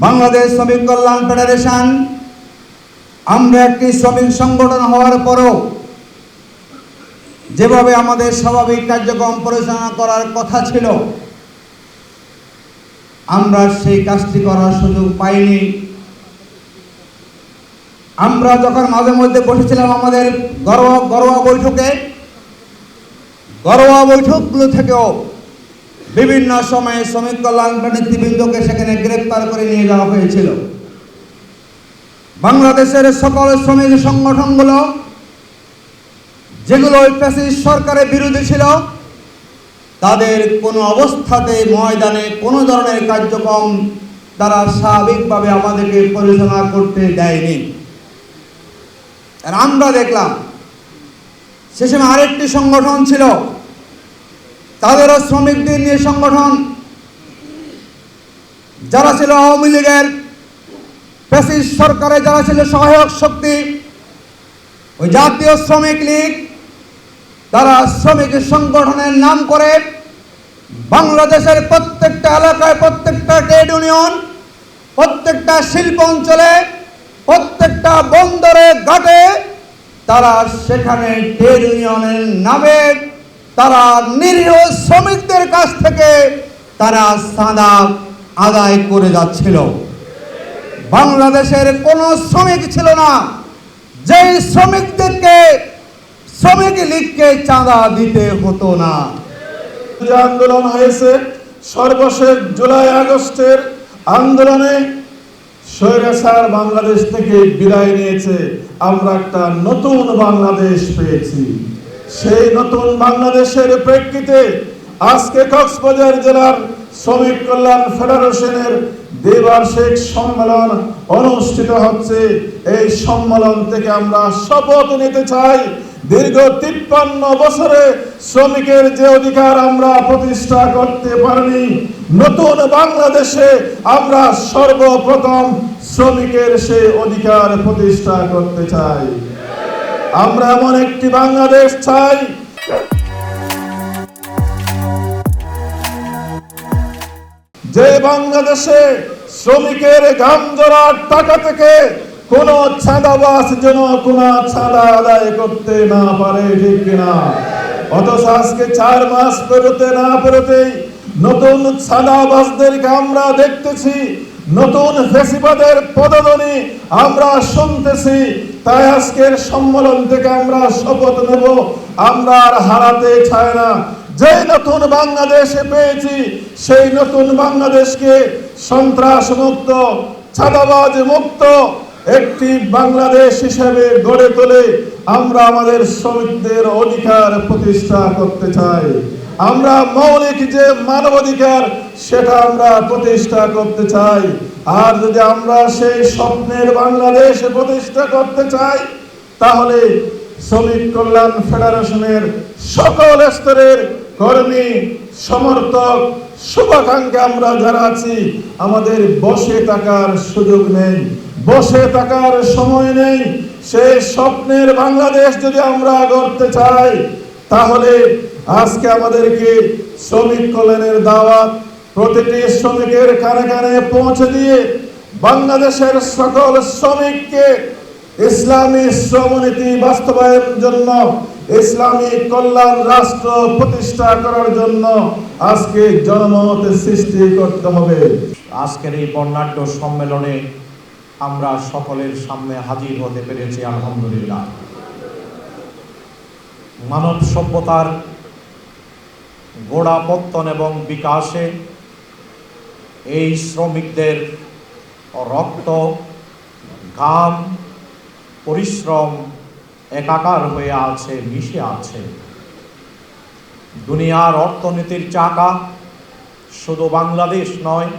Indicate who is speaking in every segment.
Speaker 1: বাংলাদেশ শ্রমিক কল্যাণ ফেডারেশন, আমরা একটি শ্রমিক সংগঠন হওয়ার পরও যেভাবে আমাদের স্বাভাবিক কার্যক্রম পরিচালনা করার কথা ছিল, আমরা সেই কাজটি করার সুযোগ পাইনি। আমরা যখন মাঝে মধ্যে বসেছিলাম আমাদের গরোয়া গরোয়া বৈঠকে গরোয়া বৈঠকগুলো থেকেও বিভিন্ন সময়ে শ্রমিক কল্যাণ নেতৃবৃন্দকে সেখানে গ্রেপ্তার করে নিয়ে যাওয়া হয়েছিল। বাংলাদেশের সকল শ্রমিক সংগঠনগুলো, যেগুলো ফ্যাসিস্ট সরকারের বিরোধী ছিল, তাদের কোনো অবস্থাতে ময়দানে কোনো ধরনের কার্যক্রম তারা স্বাভাবিকভাবে আমাদেরকে পরিচালনা করতে দেয়নি। আর আমরা দেখলাম, সে সময় আরেকটি সংগঠন ছিল তাদেরও শ্রমিকদের নিয়ে সংগঠন, যারা ছিল আওয়ামী লীগের ফ্যাসিস্ট সরকারে, যারা ছিল সহায়ক শক্তি, ওই জাতীয় শ্রমিক লীগ, তারা শ্রমিক সংগঠনের নাম করে বাংলাদেশের প্রত্যেকটা এলাকায়, প্রত্যেকটা ট্রেড ইউনিয়ন, প্রত্যেকটা শিল্প অঞ্চলে, প্রত্যেকটা বন্দরে, ঘাটে তারা সেখানে ট্রেড ইউনিয়নের নামে তারা নিরীহ শ্রমিকদের কাছ থেকে তারা সাদা আদায় করে যাচ্ছিল। বাংলাদেশের কোনো শ্রমিক ছিল না। যেই শ্রমিকদেরকে, শ্রমিক লীগকে চাঁদা দিতে হতো না।
Speaker 2: যে আন্দোলন হয়েছে সর্বশেষ জুলাই আগস্টের আন্দোলনে স্বৈরাচার বাংলাদেশ থেকে বিদায় নিয়েছে। আমরা একটা নতুন বাংলাদেশ পেয়েছি। সেই নতুন বাংলাদেশের প্রেক্ষিতে আজকে কক্সবাজার জেলার শ্রমিক কল্যাণ ফেডারেশনের দ্বিবার্ষিক সম্মেলন অনুষ্ঠিত হচ্ছে। এই সম্মেলন থেকে আমরা শপথ নিতে চাই। দীর্ঘ তিপ্পান্ন বছরে শ্রমিকের যে অধিকার আমরা প্রতিষ্ঠা করতে পারিনি, নতুন বাংলাদেশে আমরা সর্বপ্রথম শ্রমিকের সে অধিকার প্রতিষ্ঠা করতে চাই। আমরা এমন একটি বাংলাদেশ চাই। যে বাংলাদেশে শ্রমিকের ঘাম জড়ার টাকা থেকে কোন ছাদাবাস যেন কোন ছাদা আদায় করতে না পারে, ঠিক কিনা? অথচ আজকে চার মাস পেরোতে না পেরোতেই নতুন ছাদাবাসদেরকে আমরা দেখতেছি নতুন ফেসিবাদের পদধ্বনি আমরা শুনতেছি, তাই আজকের সম্মেলন থেকে আমরা শপথ নেব। আমরা আর হারাতে চাই না। যে নতুন বাংলাদেশে পেয়েছি, সেই নতুন বাংলাদেশকে সন্ত্রাস মুক্ত ছাদাবাজ মুক্ত একটি বাংলাদেশ হিসেবে গড়ে তোলে আমরা আমাদের শ্রমিকদের অধিকার প্রতিষ্ঠা করতে চাই। আমরা মৌলিক যে মানবাধিকার, সেটা আমরা প্রতিষ্ঠা করতে চাই। আর যদি আমরা সেই স্বপ্নের বাংলাদেশ প্রতিষ্ঠা করতে চাই, তাহলে শ্রমিক কল্যাণ ফেডারেশনের সকল স্তরের কর্মী, সমর্থক, শুভাকাঙ্ক্ষী আমরা যারা আছি, আমাদের বসে থাকার সুযোগ নেই, বসে থাকার সময় নেই। সেই স্বপ্নের বাংলাদেশ যদি আমরা গড়তে চাই, তাহলে আজকে আমাদেরকে শ্রমিক কল্যাণের দাওয়াত প্রতিটি শ্রমিকের কানে কানে পৌঁছে দিয়ে বাংলাদেশের সকল শ্রমিককে ইসলামী শ্রমনীতি বাস্তবায়নের জন্য, ইসলামী কল্যাণ রাষ্ট্র প্রতিষ্ঠা করার জন্য আজকে জনমত সৃষ্টি করতে হবে।
Speaker 3: আজকের এই বর্ণাঢ্য সম্মেলনে আমরা সকলের সামনে হাজির হতে পেরেছি, আলহামদুলিল্লাহ। মানব সভ্যতার গোড়াপত্তন এবং বিকাশে এই শ্রমিকদের রক্ত, ঘাম, পরিশ্রম একাকার হয়ে আছে, মিশে আছে। দুনিয়ার অর্থনীতির চাকা শুধু বাংলাদেশ নয়,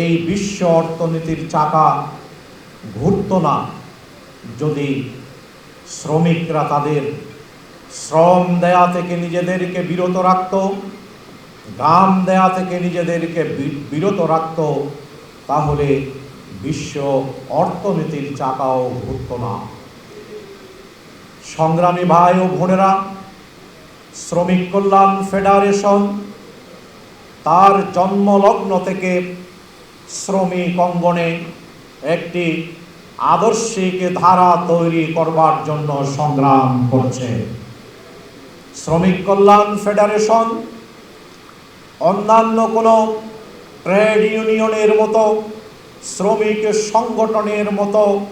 Speaker 3: এই বিশ্ব অর্থনীতির চাকা ঘুরত না যদি শ্রমিকরা তাদের শ্রম দেয়া থেকে নিজেদেরকে বিরত রাখত, দাম দেয়া থেকে নিজেদেরকে বিরত রাখত, তাহলে বিশ্ব অর্থনীতির চাকাও ঘুরত না। সংগ্রামী ভাই ও বোনেরা, শ্রমিক কল্যাণ ফেডারেশন, তার জন্মলগ্ন থেকে শ্রমিক অঙ্গনে একটি আদর্শিক ধারা তৈরি করবার জন্য সংগ্রাম করছে। শ্রমিক কল্যাণ ফেডারেশন, অন্যান্য কোনো ট্রেড ইউনিয়নের মতো, শ্রমিক সংগঠনের মতো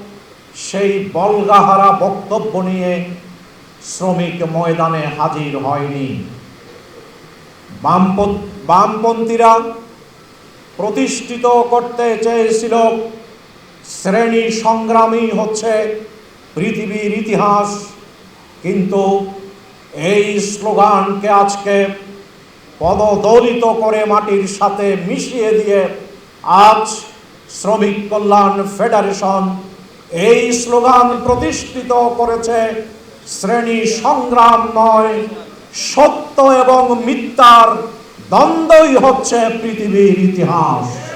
Speaker 3: সেই বলগাহারা বক্তব্য নিয়ে শ্রমিক ময়দানে হাজির হয়নি। বামপন- বামপন্থীরা প্রতিষ্ঠিত করতে চেয়েছিল, শ্রেণি সংগ্রামী হচ্ছে পৃথিবীর ইতিহাস, কিন্তু এই স্লোগানকে আজকে পদদলিত করে মাটির সাথে মিশিয়ে দিয়ে আজ শ্রমিক কল্যাণ ফেডারেশন এই স্লোগান প্রতিষ্ঠিত করেছে শ্রেণি সংগ্রাম নয়, সত্য এবং মিথ্যার দ্বন্দ্বই হচ্ছে পৃথিবীর ইতিহাস।